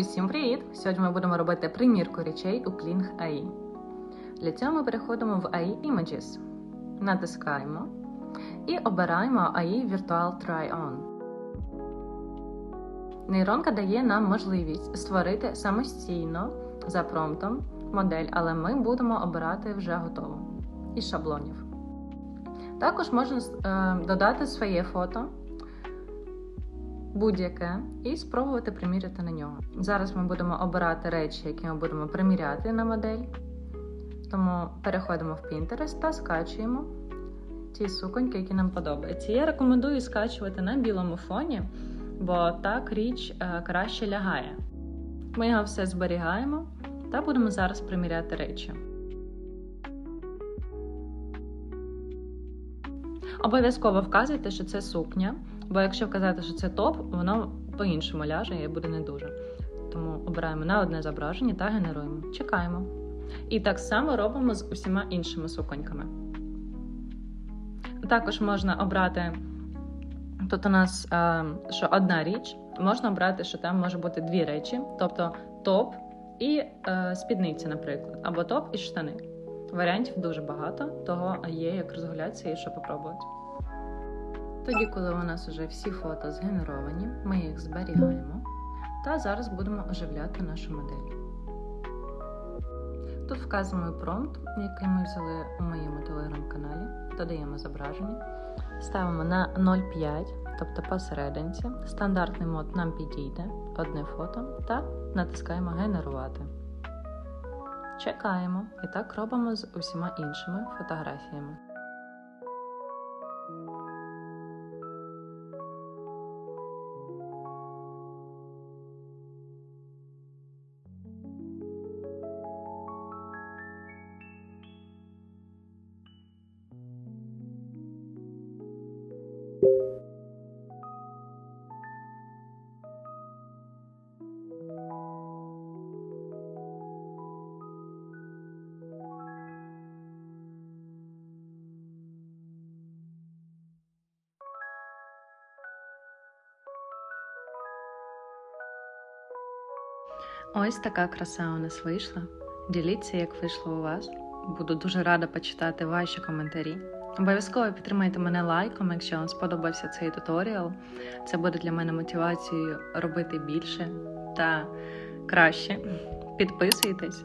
Усім привіт! Сьогодні ми будемо робити примірку речей у Kling AI. Для цього ми переходимо в AI Images, натискаємо і обираємо AI Virtual Try-On. Нейронка дає нам можливість створити самостійно за промптом модель, але ми будемо обирати вже готову із шаблонів. Також можна е, додати своє фото будь-яке і спробувати приміряти на нього. Зараз ми будемо обирати речі, які ми будемо приміряти на модель. Тому переходимо в Pinterest та скачуємо ті суконьки, які нам подобаються. Я рекомендую скачувати на білому фоні, бо так річ е, краще лягає. Ми його все зберігаємо та будемо зараз приміряти речі. Обов'язково вказуйте, що це сукня, бо якщо вказати, що це топ, воно по-іншому ляже і буде не дуже. Тому обираємо на одне зображення та генеруємо. Чекаємо. І так само робимо з усіма іншими суконьками. Також можна обрати, тут у нас е, що одна річ, можна обрати, що там може бути дві речі, тобто топ і е, спідниця, наприклад, або топ і штани. Варіантів дуже багато, того є як розгулятися і що попробувати. Тоді, коли у нас вже всі фото згенеровані, ми їх зберігаємо та зараз будемо оживляти нашу модель. Тут вказуємо промпт, який ми взяли у моєму телеграм-каналі, додаємо зображення, ставимо на 0,5, тобто посерединці. Стандартний мод нам підійде, одне фото та натискаємо Генерувати. Чекаємо і так робимо з усіма іншими фотографіями. Ось така краса у нас вийшла. Діліться, як вийшло у вас. Буду дуже рада почитати ваші коментарі. Обов'язково підтримайте мене лайком, якщо вам сподобався цей туторіал. Це буде для мене мотивацією робити більше та краще. Підписуйтесь.